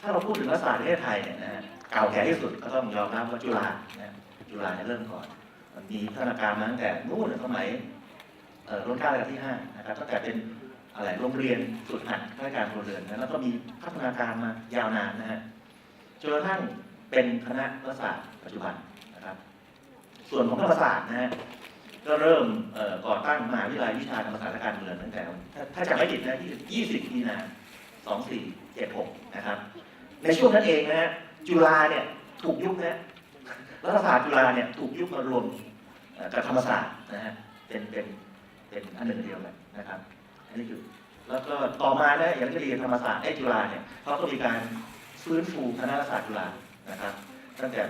ถ้าเราพูดถึงรัฐศาสตร์ประเทศไทยเนี่ยนะฮะเก่าแก่ที่สุดก็ต้องยอมรับว่าจุฬานะจุฬาเนี่ยเริ่มก่อน มันมีพัฒนาการมาตั้งแต่นู่นสมัยเอ่อรุ่นเก้ารัชกาลที่ห้านะครับตั้งแต่เป็น อะไรโรงเรียนฝึกหัดข้าราชการพลเรือนนะแล้วก็มีพัฒนาการมายาวนานนะฮะจนกระทั่งเป็นคณะรัฐศาสตร์ปัจจุบันนะครับ ส่วนของธรรมศาสตร์นะฮะก็เริ่มก่อตั้งมหาวิทยาลัยวิชาธรรมศาสตร์และการเมืองตั้งแต่ ถ้าจำไม่ผิดนะที่20มีนา2476นะครับ ในช่วงนั้นเองนะฮะจุฬาเนี่ยถูกยุบนะรัฐศาสตร์จุฬาเนี่ยถูกยุบมารวมกับธรรมศาสตร์นะฮะเป็นเป็นเป็นอันหนึ่งเดียวกันนะครับ อันนี้คือแล้วก็ต่อมาเนะอย่างที่เรียนธรรมศาสตร์ไอ้จุฬาเนี่ยเขาก็มีการฟื้นฟูคณะรัฐศาสตร์จุฬานะครับ ตั้งแต่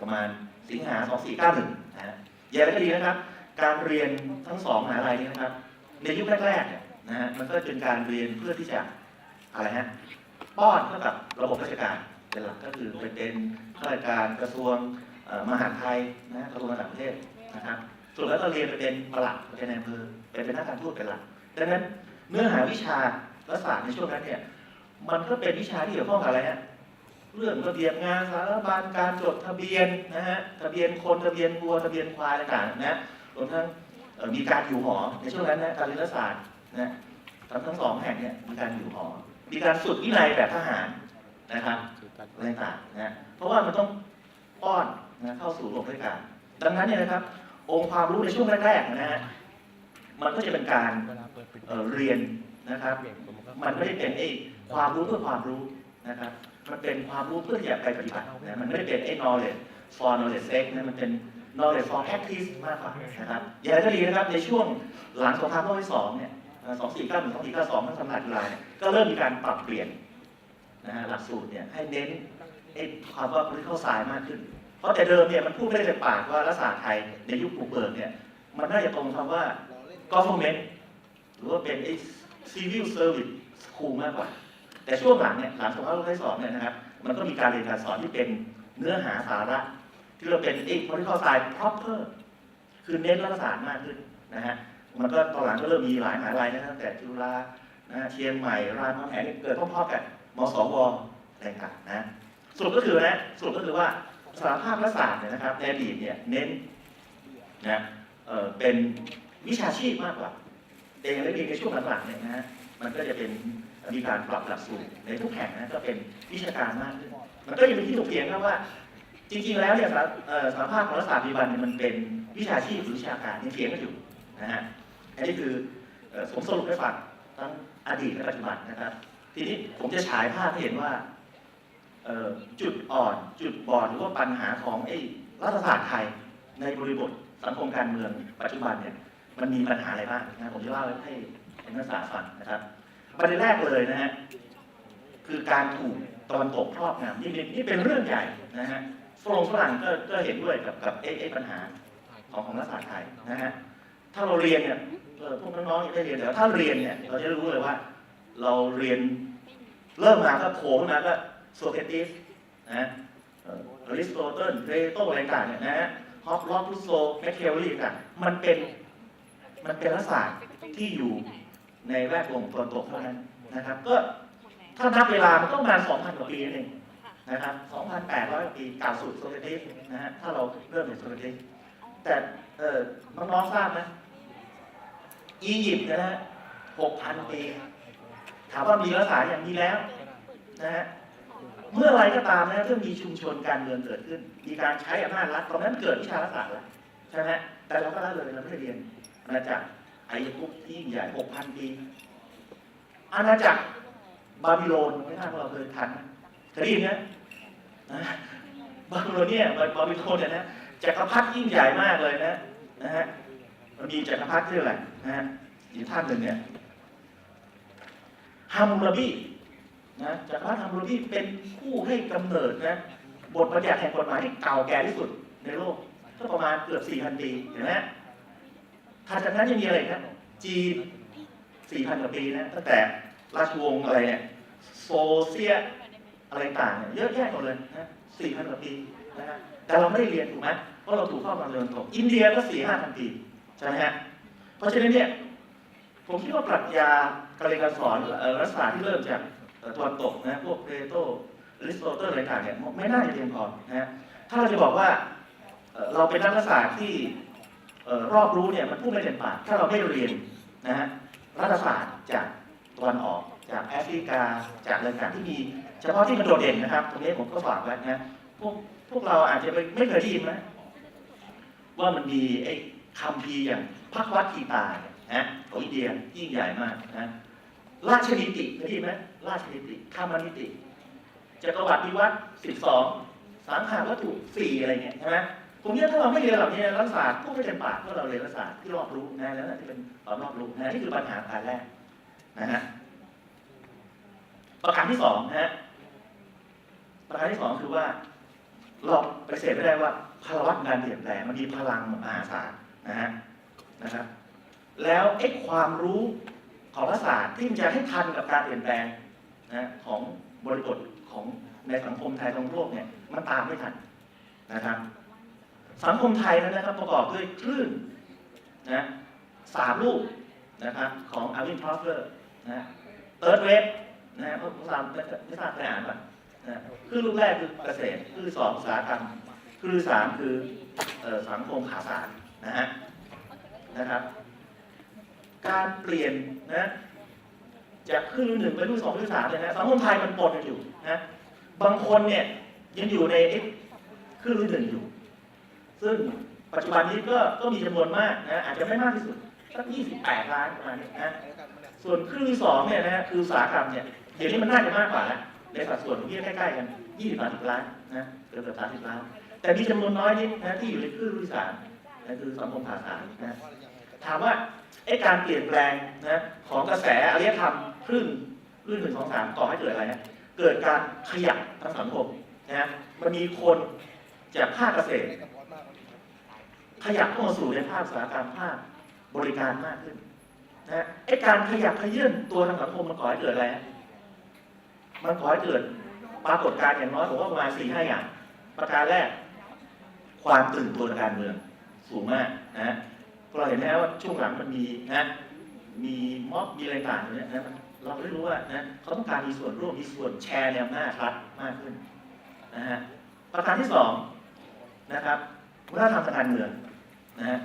ประมาณสิงหา 2491 นะฮะอย่างไรก็ดีนะครับ การเรียนทั้งสองมหาลัยนี้นะครับ ในยุคแรกๆเนี่ยนะฮะมันก็เป็นการเรียนเพื่อที่จะอะไรฮะป้อนเข้ากับระบบราชการเป็นหลักก็คือไปเป็นข้าราชการกระทรวงมหาดไทยนะกระทรวงต่างประเทศนะครับส่วนแล้วก็เรียนไปเป็นประหลัดเป็นนายอำเภอไป เป็นนักการทูตเป็นหลักดังนั้นเนื้อหาวิชารัฐศาสตร์ในช่วงนั้นเนี่ยมันก็เป็นวิชาที่เกี่ยวข้องกับอะไรฮะเรื่องระเบียบงานสารบัญการจดทะเบียนนะฮะทะเบียนคนทะเบียนวัวทะเบียนควายต่างๆนะรวมทั้งมีการอยู่หอในช่วงนั้นนะการเรียนรัฐศาสตร์นะทั้งทั้งสองแห่งเนี่ยมีการอยู่หอ มีการฝึกวินัยแบบทหารนะครับอะไรต่างๆนะเพราะว่ามันต้องป้อนนะเข้าสู่ระบบราชการดังนั้นเนี่ยนะครับ องค์ความรู้ในช่วงแรกๆนะฮะ มันก็จะเป็นการเรียนนะครับ มันไม่ได้เป็นไอ้ความรู้เพื่อความรู้นะครับ มันเป็นความรู้เพื่อที่จะไปปฏิบัตินะมันไม่ได้เป็นไอ้ knowledge for knowledge sake นะมันเป็น knowledge for practice มากกว่านะครับอย่างไรก็ดีนะครับในช่วงหลังสงครามโลกที่สองเนี่ยสองสี่เก้าหนึ่งสองสี่เก้าสองทั้งสมัยจุฬาเนี่ยก็เริ่มมีการปรับเปลี่ยนนะฮะหลักสูตรเนี่ยให้เน้นไอ้ความว่า political science มากขึ้น เพราะแต่เดิมเนี่ยมันพูดไม่ได้เต็มปากว่ารัฐศาสตร์ไทยในยุคปลูกเบิกเนี่ยมันน่าจะตรงคำว่า government หรือว่าเป็นไอ้ civil service school มากกว่า แต่ช่วงหลังเนี่ยหลังสงครามโลกครั้งที่สองเนี่ยนะครับ มันก็มีการเรียนการสอนที่เป็นเนื้อหาสาระ ที่เราเป็นไอ้ political science proper คือเน้นรัฐศาสตร์มากขึ้นนะฮะมันก็ตอนหลังก็เริ่มมีหลายมหาลัยนะตั้งแต่จุฬานะเชียงใหม่รามคำแหงเกิดพร้อมๆกันมสวอะไรต่างนะสรุปก็คือนะสรุปก็คือว่าสารภาพรัฐศาสตร์เนี่ยนะครับในอดีตเนี่ยเน้นนะเออเป็น วิชาชีพมากกว่าแต่อย่างไรก็ดีในช่วงหลังๆเนี่ยนะฮะมันก็จะเป็นมีการปรับหลักสูตรในทุกแห่งนะก็เป็นวิชาการมากขึ้นมันก็ยังเป็นที่ถกเถียงครับว่า จริงๆแล้วเนี่ยสารเอ่อสารภาพของรัฐศาสตร์ปัจจุบันมันเป็นวิชาชีพหรือวิชาการยังเถียงกันอยู่นะฮะอันนี้คือผมสรุปให้ฟังทั้งอดีตและปัจจุบันนะครับ ทีนี้ผมจะฉายภาพให้เห็นว่าจุดอ่อนจุดบอดหรือว่าปัญหาของไอ้รัฐศาสตร์ไทยในบริบทสังคมการเมืองปัจจุบันเนี่ย มันมีปัญหาอะไรบ้างนะผมจะเล่าให้นักศึกษาฟังนะครับประเด็นแรกเลยนะฮะคือการถูกตะวันตกครอบงำนี่เป็นนี่เป็นเรื่องใหญ่นะฮะฝรั่งฝรั่งก็ก็เห็นด้วยกับกับไอ้ปัญหาของของรัฐศาสตร์ไทยนะฮะถ้าเราเรียนเนี่ยพวกน้องๆยังได้เรียนแต่ว่าถ้าเรียนเนี่ยเราจะรู้เลยว่า เราเรียนเริ่มมาก็โผล่มาก็โซเคติสนะเอ่ออริสโตเติลเพลโตอะไรต่างเนี่ยนะฮะฮอปล็อกรูโซแมคเคลลี่ต่างมันเป็น มันเป็นรัฐศาสตร์ที่อยู่ในแวดวงตะวันตกเท่านั้นนะครับ ก็ถ้านับเวลามันก็ประมาณ2,000กว่าปีนั่นเองนะครับ2,800 ปีเก่าสุดโซเครติสนะฮะถ้าเราเริ่มจากโซเครติสแต่เออน้องๆทราบไหมอียิปต์นะฮะ6,000 ปี ถามว่ามีรัฐศาสตร์อย่างมีแล้วนะฮะเมื่อไรก็ตามนะที่มีชุมชนการเมืองเกิดขึ้น มีการใช้อำนาจรัฐตรงนั้นเกิดวิชารัฐศาสตร์แล้วใช่ไหมแต่เราก็ละเลยเราไม่ได้เรียน อาณาจักรอายุที่ยิ่งใหญ่6,000ปีอาณาจักรบาบิโลนไม่ทราบว่าเราเคยทันเคยได้ยินไหมนะบาบิโลนเนี่ยบาบิโลนเนี่ยนะจักรพรรดิยิ่งใหญ่มากเลยนะนะฮะมันมีจักรพรรดิชื่ออะไรนะฮะอีกท่านหนึ่งเนี่ยฮามูรบีนะจักรพรรดิฮามูรบีเป็นผู้ให้กำเนิดนะบทบัญญัติแห่งกฎหมายที่เก่าแก่ที่สุดในโลกก็ประมาณเกือบ4,000ปีเห็นไหม ถัดจากนั้นยังมีอะไรครับ จีนสี่พันกว่าปีนะตั้งแต่ราชวงศ์อะไรเนี่ยโซเซียอะไรต่างเนี่ยเยอะแยะหมดเลยนะสี่พันกว่าปีนะฮะแต่เราไม่ได้เรียนถูกไหมเพราะเราถูกเข้ามาเรียนตกอินเดียก็สี่ห้าพันปีใช่ไหมฮะเพราะฉะนั้นเนี่ยผมคิดว่าปรัชญาการเรียนการสอนรัฐศาสตร์ที่เริ่มจากตะวันตกนะพวกเพโตอริสโตเติลอะไรต่างเนี่ยไม่น่าจะเพียงพอนะฮะถ้าเราจะบอกว่าเราเป็นนักรัฐศาสตร์ที่ รอบรู้เนี่ยมันพูดไม่เต็มปากถ้าเราไม่เรียนนะฮะรัฐศาสตร์จากตะวันออกจากแอฟริกาจากอะไรต่างที่มี เฉพาะที่มันโดดเด่นนะครับ ตรงนี้ผมก็ฝากไว้นะพวกพวกเราอาจจะไม่ไม่เคยได้ยินนะว่ามันมีไอ้คำพีอย่างพักวัดกีตาเนี่ยนะของอินเดียยิ่งใหญ่มากนะราชนิติเคยได้ยินไหมราชนิติคามนิติจักรวรรดิวัดสิบสองสังหารวัตถุสี่อะไรเงี้ยใช่ไหม ผมเนี่ยถ้าเราไม่เรียนเหล่านี้รัฐศาสตร์พวกไม่เต็มปากเพราะเราเรียนรัฐศาสตร์ที่รอบรู้นะแล้วนั่นที่เป็นตอนรอบรู้นะนี่คือปัญหาการแรกนะฮะประการที่สองนะฮะประการที่สองคือว่าเราไปเสธไม่ได้ว่าพลวัตการเปลี่ยนแปลงมันมีพลังมหาศาลนะฮะนะครับ แล้วไอ้ความรู้ของรัฐศาสตร์ที่มันจะให้ทันกับการเปลี่ยนแปลงนะของบริบทของในสังคมไทยทั้งโลกเนี่ยมันตามไม่ทันนะครับ สังคมไทยนั้นนะครับประกอบด้วยคลื่นนะสามลูกนะครับของอาวินทรอฟเฟอร์นะเติร์ดเวฟนะพวกสามไม่ทราบใครอ่านป่ะนะคลื่นลูกแรกคือเกษตรคลื่นสองอุตสาหกรรมคลื่นสามคือสังคมขาสารนะฮะนะครับ การเปลี่ยนนะจากคลื่นหนึ่งไปคลื่นสองคลื่นสามเนี่ยนะสังคมไทยมันปนกันอยู่นะบางคนเนี่ยยังอยู่ในคลื่นหนึ่งอยู่ ซึ่งปัจจุบันนี้ก็ก็มีจำนวนมากนะอาจจะไม่มากที่สุดสัก28 ล้านประมาณนี้นะส่วนครึ่งที่สองเนี่ยนะฮะคืออุตสาหกรรมเนี่ยเดี๋ยวนี้มันน่าจะมากกว่าแล้วในสัดส่วนที่ใกล้ๆกัน20 30 ล้านนะเกือบเกือบ30 ล้าน แต่มีจำนวนน้อยนิดนะที่อยู่ในครึ่งที่สามนั่นคือสังคมภาษานะถามว่าไอ้การเปลี่ยนแปลงนะของกระแสอารยธรรมครึ่งครึ่งหนึ่งสองสามก่อให้เกิดอะไรนะเกิดการขยับทางสังคมนะมันมีคนจากภาคเกษตร ขยับเข้ามาสู่ในภาคอุตสาหกรรมภาคบริการมากขึ้นนะไอ้การขยับขยื่นตัวทางสังคมมันก่อให้เกิดอะไรมันก่อให้เกิดปรากฏการณ์อย่างน้อยผมว่าประมาณสี่ห้าอย่าง ประการแรก ความตื่นตัวทางการเมืองสูงมากนะเราเห็นแล้วว่าช่วงหลังมันมีนะ มีม็อบมีอะไรต่างๆเนี่ยนะเราได้รู้ว่านะเขาต้องการมีส่วนร่วมมีส่วนแชร์ในอำนาจรัฐมากขึ้นนะฮะประการที่สองนะครับวัฒนธรรมทางการเมือง นะฮะ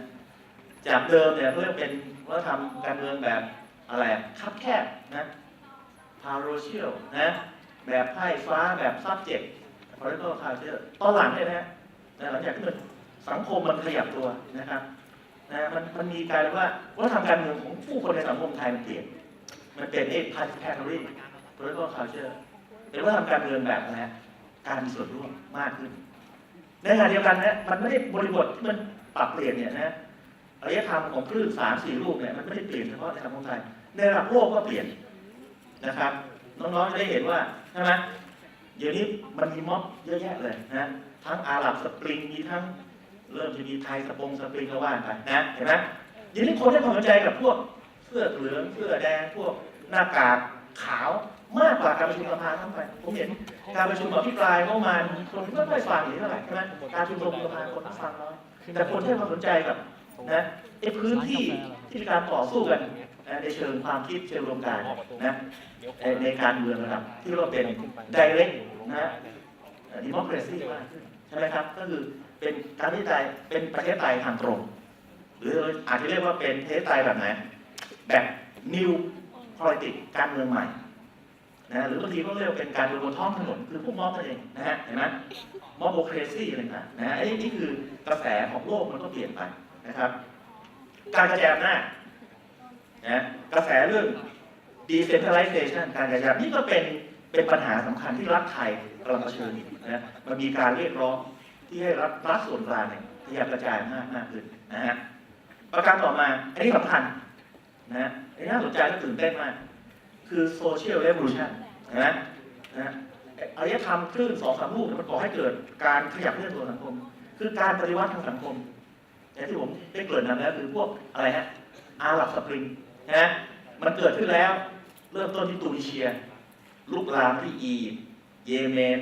จากเดิมเนี่ยเพื่อเป็นวัฒนธรรมการเมืองแบบอะไรคับแคบนะพาโรเชียลนะแบบไพ่ฟ้าแบบ subject political culture ตอนหลังเนี่ยนะฮะหลังจากที่มันสังคมมันขยับตัวนะครับนะมันมันมีการว่าวัฒนธรรมการเมืองของผู้คนในสังคมไทยมันเปลี่ยนมันเป็นเอ participatory political culture เป็นวัฒนธรรมการเมืองแบบอะไรฮะการมีส่วนร่วมมากขึ้นในขณะเดียวกันนะมันไม่ได้บริบทที่มัน ปรับเปลี่ยนเนี่ยนะอารยธรรมของคลื่นสามสี่ลูกเนี่ยมันไม่ได้เปลี่ยนเฉพาะในสังคมไทยในระดับโลกก็เปลี่ยนนะครับ น้องๆจะได้เห็นว่าใช่ไหมเดี๋ยวนี้มันมีม็อบเยอะแยะเลยนะทั้งอาหรับสปริงมีทั้งเริ่มจะมีไทยสปงสปริงก็ว่าไปนะเห็นไหมเดี๋ยวนี้คนให้ความสนใจกับพวกเสื้อเหลืองเสื้อแดงพวกหน้ากากขาวมากกว่าการประชุมสภาทั้งไปผมเห็นการประชุมอภิปรายเข้ามาคนไม่ค่อยฟังอย่างเท่าไหร่ใช่ไหมการชุมนุมสภาคนก็ฟังน้อย แต่คนให้ควาสนใจกับนะไอ้พื้นที่ที่มีการต่อสู้กันนะในเชิงความคิดเชิงรวมการนะในการเมืองระดับที่เราเป็น direct นะดิมอคราซีมากขึ้นใช่ไหมครับ ก็คือเป็นการที่ใจเป็นประเทศไทยทางตรง หรืออาจจะเรียกว่าเป็นประเทศไทยแบบไหนแบบ new politics การเมืองใหม่ นะหรือบางทีก็เรียกว่าเป็นการเมืองบนท้องถนนคือพวกม็อบนั่นเองนะฮะเห็นไหมม็อบโบเครซี่อะไรต่างนะฮะไอ้นี่คือกระแสของโลกมันก็เปลี่ยนไปนะครับ การกระจายอำนาจนะกระแสเรื่อง decentralization การกระจายนี่ก็เป็นเป็นปัญหาสำคัญที่รัฐไทยกำลังเผชิญอยู่นะมันมีการเรียกร้องที่ให้รัฐรัฐส่วนกลางเนี่ยพยายามกระจายอำนาจมากขึ้นนะฮะประการต่อมาอันนี้สำคัญนะฮะอันนี้น่าสนใจและตื่นเต้นมาก คือโซเชียลเร o l u ชันนะนะอารยธรรมคลื่นสองสามลูกมันก่อให้เกิดการขยับเคลื่อนตัวสังคม คือการปฏิวัติทางสังคมอย่างที่ผมได้เกริ่นนำแล้วคือพวกอะไรฮะอาหรับสปริงนะมันเกิดขึ้นแล้ว เริ่มต้นที่ตูนิเชีย ลุกลามที่อียิปต์เยเมน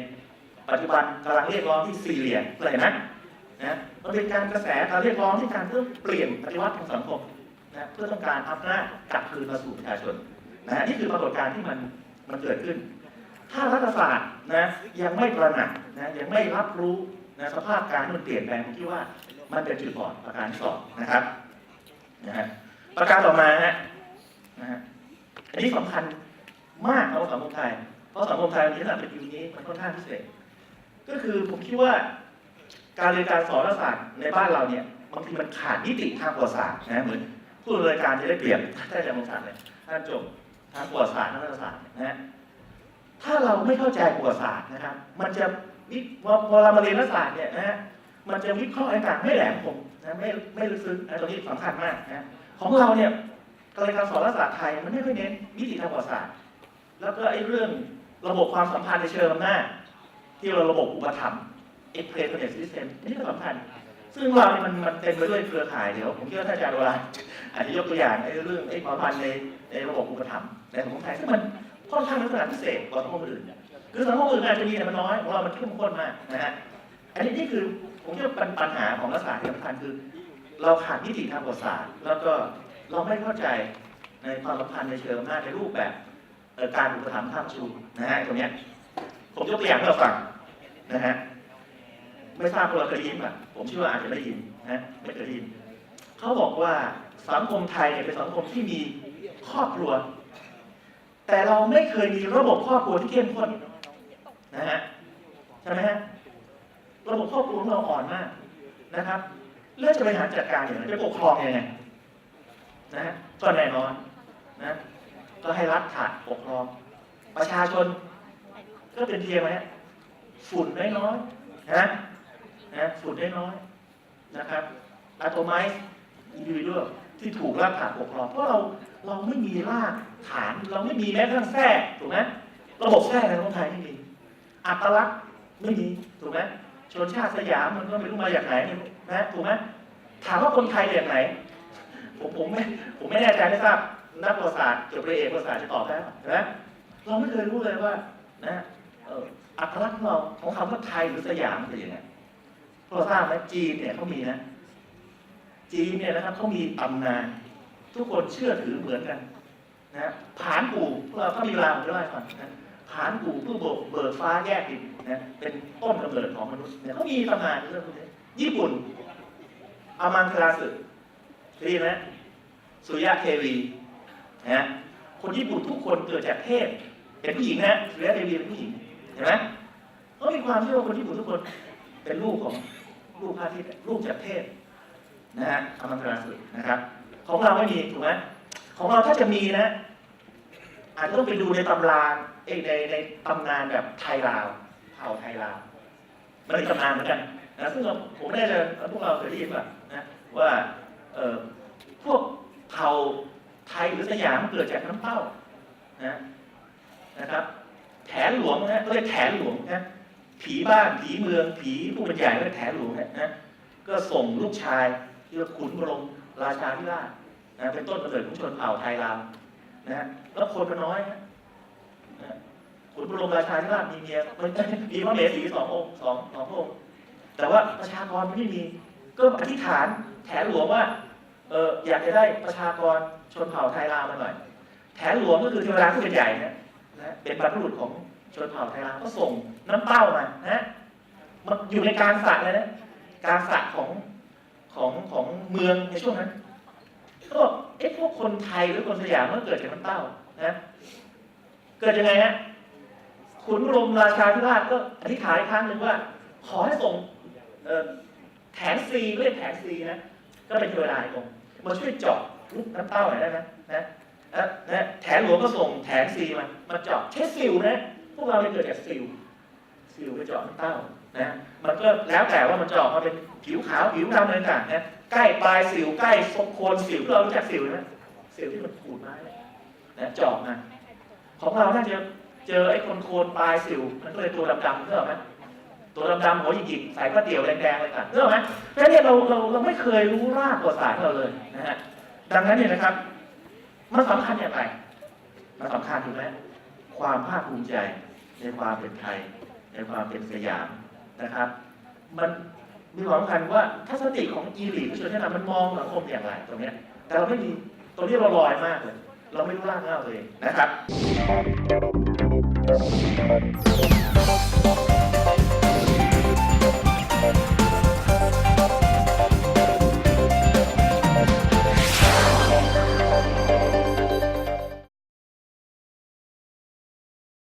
ปัจจุบันกำลังเรียกร้องที่ซีเรียอะไรนะนะมันเป็นการกระแสการเรียกร้องที่การเพื่อเปลี่ยนปฏิวัติทางสังคมนะเพื่อต้องการอำนาจกลับคืนมาสู่ประชาชน นะนี่คือปรากฏการณ์ที่มันมันเกิดขึ้น ถ้ารัฐศาสตร์นะยังไม่ตระหนักนะยังไม่รับรู้นะสภาพการมันเปลี่ยนแปลงผมคิดว่ามันเป็นจุดอ่อนประการที่สองนะครับนะฮะประการต่อมาฮะนะฮะอันนี้สำคัญมากของสังคมไทยเพราะสังคมไทยวันนี้ระดับเป็นอยู่นี้มันค่อนข้างพิเศษ ก็คือผมคิดว่าการเรียนการสอนรัฐศาสตร์ในบ้านเราเนี่ยบางทีมันขาดนิติทางประวัติศาสตร์นะเหมือนผู้ดำเนินการจะได้เปรียบท่านอาจารย์มงคลเลยท่านจบ ทางประวัติศาสตร์ทางรัฐศาสตร์นะฮะถ้าเราไม่เข้าใจประวัติศาสตร์นะครับ มันจะวิพอพอเรามาเรียนรัฐศาสตร์เนี่ยนะฮะมันจะวิเคราะห์ต่างๆไม่แหลมคมนะไม่ไม่ลึกซึ้งนะตรงนี้สำคัญมากนะของเราเนี่ยการเรียนการสอนรัฐศาสตร์ไทยมันไม่ค่อยเน้นมิติทางประวัติศาสตร์ แล้วก็ไอ้เรื่องระบบความสัมพันธ์ในเชิงอำนาจที่เราระบบอุปถัมภ์ e x p r e s s i o n e system นี่ก็สำคัญ ซึ่งเราเนี่ยมันมันเต็มไปด้วยเครือข่ายเดี๋ยวผมคิดว่าท่านอาจารย์เวลาอาจจะยกตัวอย่างไอ้เรื่องไอ้ความพันในในระบบอุปถัมภ์ในสังคมไทยซึ่งมันค่อนข้างลักษณะพิเศษกว่าสังคมอื่นคือสังคมอื่นอาจจะมีแต่มันน้อยของเรา มันเข้มข้นมากนะฮะอันนี้นี่คือผมคิดว่าปัญปัญหาของรัฐศาสตร์ที่สำคัญคือ เราขาดนิติทางประวัติศาสตร์ แล้วก็เราไม่เข้าใจในความสัมพันธ์ในเชิงอำนาจในรูปแบบการอุปถัมภ์ภาพชูนะฮะตรงเนี้ยผมยกตัวอย่างให้เราฟังนะฮะ ไม่ทราบว่าเราเคยได้ยินป่ะผมเชื่อว่าอาจจะไม่ได้ยินนะไม่เคยได้ยินเขาบอกว่าสังคมไทยเนี่ยเป็นสังคมที่มีครอบครัว แต่เราไม่เคยมีระบบครอบครัวที่เข้มข้นนะฮะใช่ไหมฮะระบบครอบครัวของเราอ่อนมากนะครับแล้วจะบริหารจัดการอย่างไรจะปกครองยังไงนะฮะก็แน่นอนนะก็ให้รัฐขาดปกครอง ประชาชน ก็เป็นเพียงอะไรฮะฝุ่นน้อยๆนะ นะฝุ่นน้อยนะครับอะโตไมซ์อินดิวิวที่ถูกรัฐาดปกครองเพราะเราเราไม่มีรากฐาน เราไม่มีแม้กระทั่งแทรกถูกไหมระบบแทรกในประเทศไทยไม่มี อัตลักษณ์ไม่มีถูกไหมชนชาติสยามมันก็ไม่รู้มาจากไหนนะถูกไหมถามว่าคนไทยจากไหน ผมผมไม่ผมไม่แน่ใจไม่ทราบนักประวัติศาสตร์จบปริญญาเอกประวัติศาสตร์จะตอบได้ไหมนะเราไม่เคยรู้เลยว่านะอัตลักษณ์เราของคำว่าไทยหรือสยามเป็นยังไง พวกเราทราบไหมจีนเนี่ยเขามีนะ จีนเนี่ยนะครับเขามีตำนาน ทุกคนเชื่อถือเหมือนกันนะผานกู่เราเขามีราวจะเล่าให้ฟังนะผานกู่ผู้โบกเบิกฟ้าแยกดินนะเป็นต้นกำเนิดของมนุษย์เนี่ยเขามีตำนานเรื่องพวกนี้ญี่ปุ่นอามังคลาสึได้ยินไหมสุริยะเทวีนะฮะคนญี่ปุ่นทุกคนเกิดจากเทพเป็นผู้หญิงนะสุริยะเทวีเป็นผู้หญิงเห็นไหมเขามีความเชื่อว่าคนญี่ปุ่นทุกคน เป็นลูกของลูกพระอาทิตย์ลูกจากเทพนะฮะอมังคลาสึนะครับ ของเราไม่มีถูกไหมของเราถ้าจะมีนะ อาจจะต้องไปดูในตำราเอ้ยในในตำนานแบบไทยลาวเผ่าไทยลาวมันเป็นตำนานเหมือนกันนะซึ่งผมไม่แน่ใจว่าพวกเราเคยได้ยินป่ะนะว่าเออพวกเผ่าไทยหรือสยามเกิดจากน้ำเต้านะนะครับ แถนหลวงนะเขาเรียกแถนหลวงนะ ผีบ้านผีเมืองผีผู้เป็นใหญ่เรียกแถหลวงนะนะก็ส่งลูกชายที่ว่าขุนบรมราชาธิราชนะเป็นต้นกำเนิดของชนเผ่าไทยลาวนะแล้วคนมันน้อยนะขุนบรมราชาธิราชมีเมียมีพระเมสีสององค์สองสองพระองค์ แต่ว่าประชากรมันไม่มีก็อธิษฐานแถหลวงว่าเอออยากจะได้ประชากรชนเผ่าไทยลาวมาหน่อย แถหลวงก็คือเทวดาผู้เป็นใหญ่นะนะเป็นบรรพบุรุษของ ชนเผ่าไทยลาวก็ส่งน้ำเต้ามานะมันอยู่ในการสระเลยนะการสระของของของเมืองในช่วงนั้นก็บอกเอ๊ะพวกคนไทยหรือคนสยามมันเกิดจากน้ำเต้านะเกิดยังไงฮะขุนรมราชาธิราชก็อธิษฐานอีกครั้งหนึ่งว่า ขอให้ส่งแถนซีเรียกแถนซีนะก็เป็นเทวดาอีกองมาช่วยเจาะลูกน้ำเต้าหน่อยได้ไหมนะนะแถนหลวงก็ส่งแถนซีมามาเจาะใช้ซิลนะ วกเราเนี่ยเกิดจากซิลซิลไปเจาะน้ำเต้านะมันก็แล้วแต่ว่ามันจะอกมาเป็นผิวขาวผิวดำอะไรต่างนะใกล้ปลายสิวใกล้โคนสิวพวกเรารู้จักสิวไหมสิวที่มันขูดไม้นะเจาะมาของเราน่าจะเจอไอ้คนโคนปลายสิวมันก็เลยตัวดำๆเนกอะไหมตัวดำๆหัวหยิกๆใส่ผ้าเตี่ยวแดงๆเลยค่ะเนกอะไหมเพราะฉะนั้เนี่ยเราเราเราไม่เคยรู้รากประวัติศาสตร์เราเลยนะฮะดังนั้นเนี่ยนะครับ มันสำคัญอย่างไรมันสำคัญถูกไหมความภาคภูมิใจ ในความเป็นไทย ในความเป็นสยามนะครับ มันมีความสำคัญว่าทัศนคติของอีลิทชนชั้นนำมันมองสังคมอย่างไรตรงนี้แต่เราไม่มีตรงนี้เราลอยมากเลย เราไม่รู้ร่างเงาเลยนะครับ